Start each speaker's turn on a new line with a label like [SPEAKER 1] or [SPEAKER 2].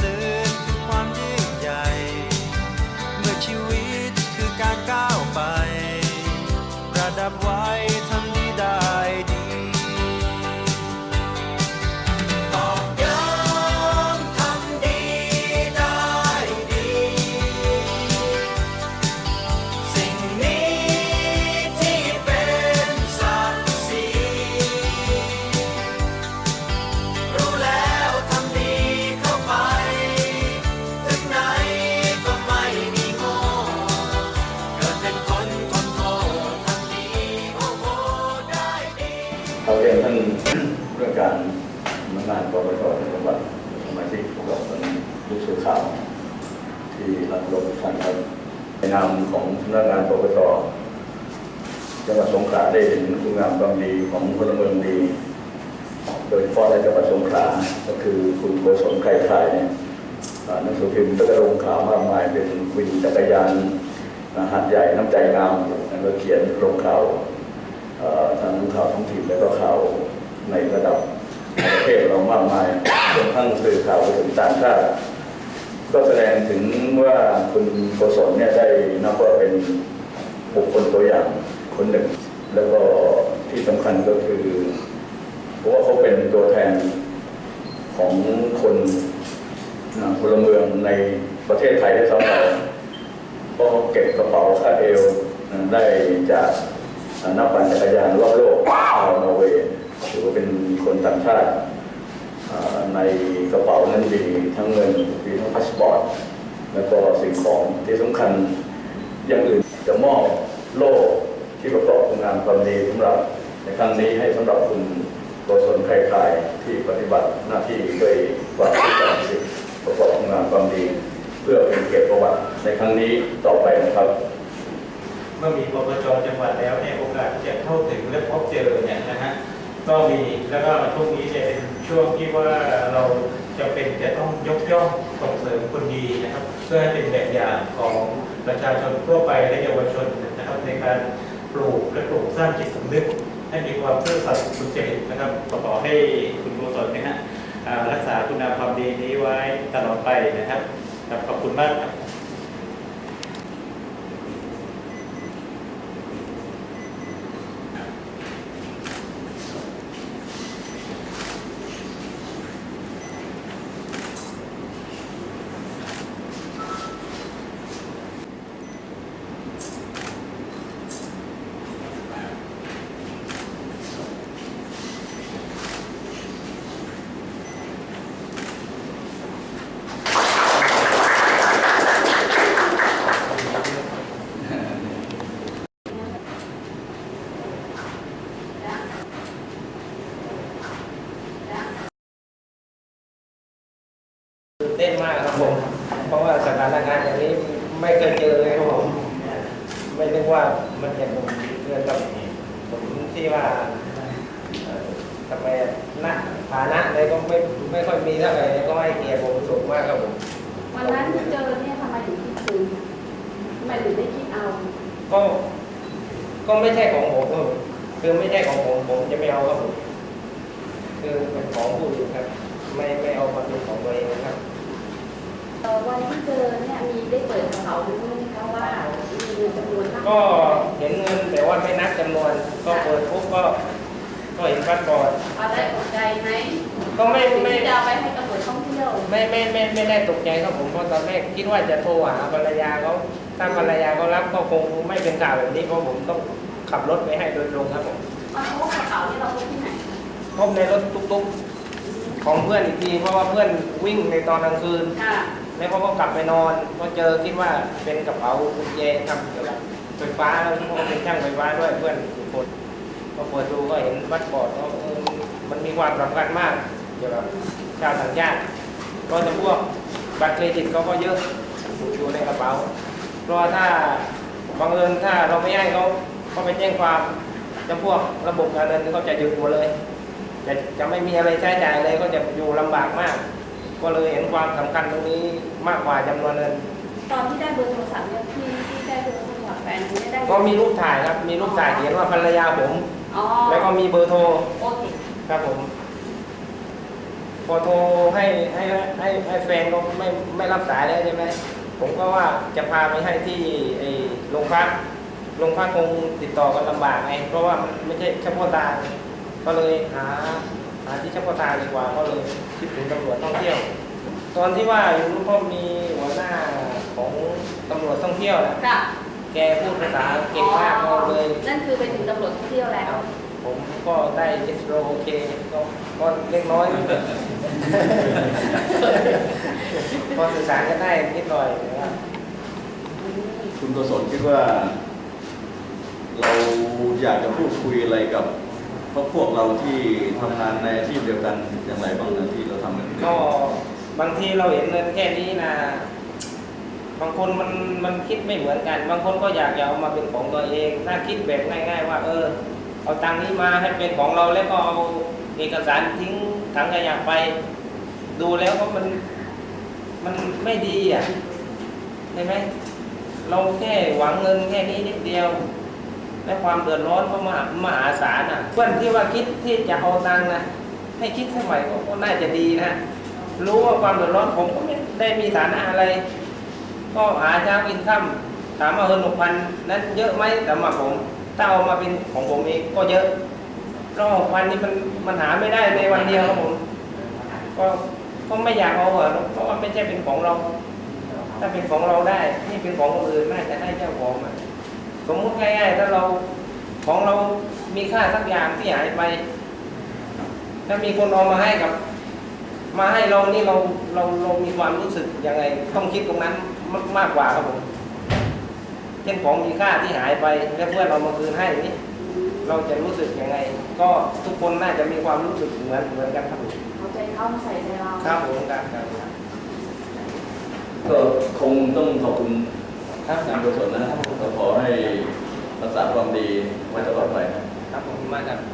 [SPEAKER 1] สื่ เราเรี
[SPEAKER 2] ยนท่านเรื่องการนักงานปปชจังหวัดสมาชิกพวกเราเป็นผู้สื่อข่าว ที่รับรบท่านครับในนามของสำนักงานปปชจังหวัดสงขลาได้เห็นคุณงามความดีของพลเมืองดี โดยเฉพาะในจังหวัดสงขลาก็คือคุณโกศลไกรไทยเนี่ยหนังสือพิมพ์ก็ลงข่าวมากมายเป็นวินจักรยานหัดใหญ่น้ำใจงามแล้วก็เขียนลงข่าว ทั้งข่าวท้องถิ่นและก็ข่าวในระดับประเทศเรามากมายรวมทั้งสื่อข่าวไปถึงต่างชาติก็แสดงถึงว่าคุณโกศลเนี่ยได้นับว่าเป็นบุคคลตัวอย่างคนหนึ่ง แล้วก็ที่สำคัญก็คือเพราะว่าเขาเป็นตัวแทนของคนพลเมืองในประเทศไทยได้สำหรับเพราะเขาเก็บกระเป๋าคาดเอวได้จาก นักปั่นจักรยานรอบโลกชาวนอร์เวย์ถือว่าเป็นคนต่างชาติในกระเป๋านั้นมีทั้งเงินมีทั้งพาสปอร์ตแล้วก็สิ่งของที่สำคัญอย่างอื่นจะมอบโล่ที่ประกอบงามความดีสำหรับในครั้งนี้ให้สำหรับคุณโกศลไครคายที่ปฏิบัติหน้าที่ด้วยความที่จงประกอบงามความดี เพื่อเป็นเกียรติประวัติในครั้งนี้ต่อไปนะครับ
[SPEAKER 3] เมื่อมีปปจจังหวัดแล้วเนี่ยโอกาสที่จะเข้าถึงและพบเจอเนี่ยนะฮะก็มีแล้วก็ช่วงนี้เนี่ยเป็นช่วงที่ว่าเราจะเป็นจะต้องยกย่องส่งเสริมคนดีนะครับ เพื่อให้เป็นแบบอย่างของประชาชนทั่วไปและเยาวชนนะครับ ในการปลูกและปลูกสร้างจิตสำนึก ให้มีความซื่อสัตย์สุจริตนะครับขอให้คุณกุศลนะฮะรักษาคุณงามความดีนี้ไว้ตลอดไปนะครับขอบคุณมากครับ
[SPEAKER 4] ตื่นเต้นมากครับผม เพราะว่าสถานการณ์อย่างนี้ไม่ เคยเจอเลยครับผมไม่นึกว่ามันจะเกิดกับผมที่ว่าเอ่อทำไมหน้าฐานะอะไรก็ไม่ไม่ค่อยมีเท่าไหร่ก็ให้เกียรติผมสูงมากครับผม
[SPEAKER 5] วันนั้นที่เจอเนี่ยทำไมถึงคิดซื้อทำไมถึงได้คิดเอา
[SPEAKER 4] ก็ก็ไม่ใช่ของผมครับผมคือไม่ใช่ของผมผมจะไม่เอาครับผมคือเป็นของผู้อื่นครับ ไม่ไม่เอามาเป็นของตัวเองนะครับ
[SPEAKER 5] เอ่อ วันที่เจอเนี่ยมีได้เปิดกระเป๋าดูไหมคะว่ามีเงินจำนวนเท่าไหร่
[SPEAKER 4] ก็เห็นเงินแต่ว่าไม่นับจำนวน ก็เปิดปุ๊บก็ก็เห็นพาสปอร์ต
[SPEAKER 5] เอาได้ตกใจไหม
[SPEAKER 4] ก็ไม่
[SPEAKER 5] ถึง
[SPEAKER 4] ไม่
[SPEAKER 5] ที่จะเอาไปให้ตำรวจท่องเที่ยว
[SPEAKER 4] ไม่ไม่ไม่ไม่ได้ตกใจครับผมเพราะตอนแรกคิดว่าจะโทรหาภรรยาเขาถ้าภรรยาเขารับก็คงไม่เป็นข่าวแบบนี้เพราะผมต้องขับรถไปให้โดยตรงครับผม
[SPEAKER 5] เอาเพราะว่ากระเป๋าที่เราพบที่ไหน
[SPEAKER 4] พบในรถตุ๊กๆของเพื่อนอีกทีเพราะว่าเพื่อนวิ่งในตอนกลางคืน
[SPEAKER 5] ค่ะ
[SPEAKER 4] แล้วเขาก็กลับไปนอนก็เจอคิดว่าเป็นกระเป๋ากุญแจทำเกี่ยวกับไฟฟ้าแล้วเขาก็เป็นช่างไฟฟ้าด้วยเพื่อนอีกคนก็เปิดดูก็เห็นบัตรบอดก็มันมีความสำคัญมากเกี่ยวกับชาวต่างชาติก็จะพวกบัตรเครดิตเขาก็เยอะอยู่ในกระเป๋า เพราะถ้าบังเอิญถ้าเราไม่ให้เขาเขาไปแจ้งความจำพวกระบบการเงินเขาจะหยุดหมดเลยจะจะไม่มีอะไรใช้จ่ายเลยก็จะอยู่ลำบากมาก ก็เลยเห็นความสำคัญตรงนี้มากกว่าจำนวนเงิน
[SPEAKER 5] ตอนที่ได้เบอร์โทรศัพท์เนี่ยที่ที่ได้เบอร์โทรศัพท์แฟนคุณเนี่ยได้
[SPEAKER 4] ก็มีรูปถ่ายครับ มีรูปถ่ายเขียนว่าภรรยาผม
[SPEAKER 5] อ๋อ
[SPEAKER 4] แล้วก็มีเบอร์โทร
[SPEAKER 5] โอเค
[SPEAKER 4] ครับผม พอโทรให้ให้ให้ให้แฟนก็ไม่ไม่รับสายแล้วใช่ไหมผมก็ว่าจะพาไปให้ที่ไอ้โรงพักโรงพักคงติดต่อกันลำบากไงเพราะว่ามันไม่ใช่เฉพาะทางก็เลยหา หาที่เฉพาะทางดีกว่าก็เลยคิดถึงตำรวจท่องเที่ยว ตอนที่ว่าอยู่รู้ก็มีหัวหน้าของตำรวจท่องเที่ยวนะ
[SPEAKER 5] ค่ะ
[SPEAKER 4] แกพูดภาษาเก่งมากก็เลย
[SPEAKER 5] นั่นคือไปถึงตำรวจท่องเที่ยวแล้ว
[SPEAKER 4] ผมก็ได้เอสโรโอเคก็ก็เล็กน้อยพอสื่อสารกันได้นิดหน่อยนะครับ
[SPEAKER 6] คุณโกศลคิดว่า เราอยากจะพูดคุยอะไรกับ พวกพวกเราที่ทำงานในอาชีพเดียวกันอย่างไรบ้างนะที่เราทำกัน
[SPEAKER 4] ก็บางทีเราเห็นเงินแค่นี้นะ บางคนมันมันคิดไม่เหมือนกัน บางคนก็อยากจะเอามาเป็นของตัวเองถ้าคิดแบบง่าย ๆ ว่า เออ เอาตังค์นี้มาให้เป็นของเราแล้วก็เอาเอกสารทิ้งถังขยะไป ดูแล้วก็มันมันไม่ดีอะใช่ไหมเราแค่หวังเงินแค่นี้นิดเดียว และความเดือดร้อนก็มหามหาศาลอะเพื่อนที่ว่าคิดที่จะเอาตังนะให้คิดสมัยก็ก็น่าจะดีนะรู้ว่าความเดือดร้อนผมก็ไม่ได้มีฐานะอะไร ก็หาเช้ากินค่ำถามว่าเงินหกพันนั้นเยอะไหมสำหรับผมถ้าเอามาเป็นของผมเองก็เยอะเพราะหกพันนี่มันมันหาไม่ได้ในวันเดียวครับผมก็ก็ไม่อยากเอาอเพราะว่าไม่ใช่เป็นของเรา ถ้าเป็นของเราได้ นี่เป็นของคนอื่นน่าจะให้เจ้าของอะ สมมุติง่ายๆถ้าเราของเรามีค่าสักอย่างที่หายไป ถ้ามีคนเอามาให้กับ มาให้เรานี่เราเราเรามีความรู้สึกยังไง ต้องคิดตรงนั้นมากมากกว่าครับผมเช่นของมีค่าที่หายไปแล้วเพื่อนเรามาคืนให้นี่เราจะรู้สึกยังไง ก็ทุกคนน่าจะมีความรู้สึกเหมือนเหมือนกันครับผม
[SPEAKER 5] เอาใจเข้ามาใส่ใจเรา
[SPEAKER 4] ครับผมครับครับครับ
[SPEAKER 2] ก็คงต้องขอบคุณ
[SPEAKER 4] ครับค
[SPEAKER 2] คุ
[SPEAKER 4] รั
[SPEAKER 2] ณ
[SPEAKER 4] บ
[SPEAKER 2] โกศลนะก็ขอให้รักษาความดีไว้ตลอดไป
[SPEAKER 4] ครับผมมากครับ